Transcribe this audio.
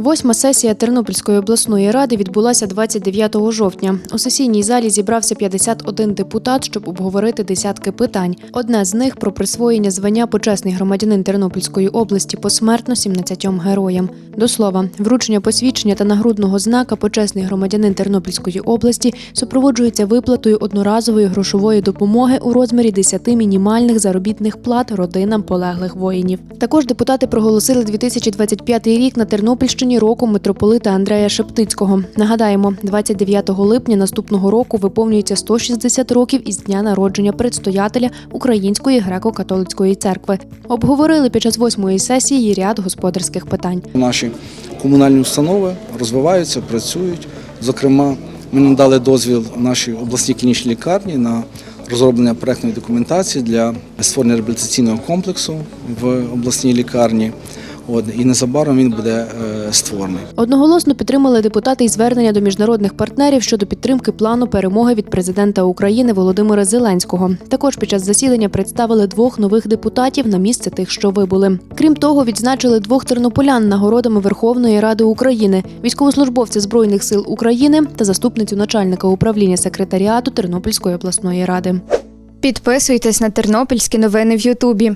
Восьма сесія Тернопільської обласної ради відбулася 29 жовтня. У сесійній залі зібрався 51 депутат, щоб обговорити десятки питань. Одне з них про присвоєння звання почесний громадянин Тернопільської області посмертно 17 героям. До слова, вручення посвідчення та нагрудного знака почесний громадянин Тернопільської області супроводжується виплатою одноразової грошової допомоги у розмірі 10 мінімальних заробітних плат родинам полеглих воїнів. Також депутати проголосили 2025 рік на Тернопільщині роком митрополита Андрея Шептицького. Нагадаємо, 29 липня наступного року виповнюється 160 років із дня народження предстоятеля Української греко-католицької церкви. Обговорили під час восьмої сесії ряд господарських питань. Наші комунальні установи розвиваються, працюють. Зокрема, ми надали дозвіл нашій обласній клінічній лікарні на розроблення проектної документації для створення реабілітаційного комплексу в обласній лікарні. От, і незабаром він буде е, створений. Одноголосно підтримали депутати й звернення до міжнародних партнерів щодо підтримки плану перемоги від президента України Володимира Зеленського. Також під час засідання представили двох нових депутатів на місце тих, що вибули. Крім того, відзначили двох тернополян нагородами Верховної Ради України, військовослужбовця збройних сил України та заступницю начальника управління секретаріату Тернопільської обласної ради. Підписуйтесь на тернопільські новини в Ютубі.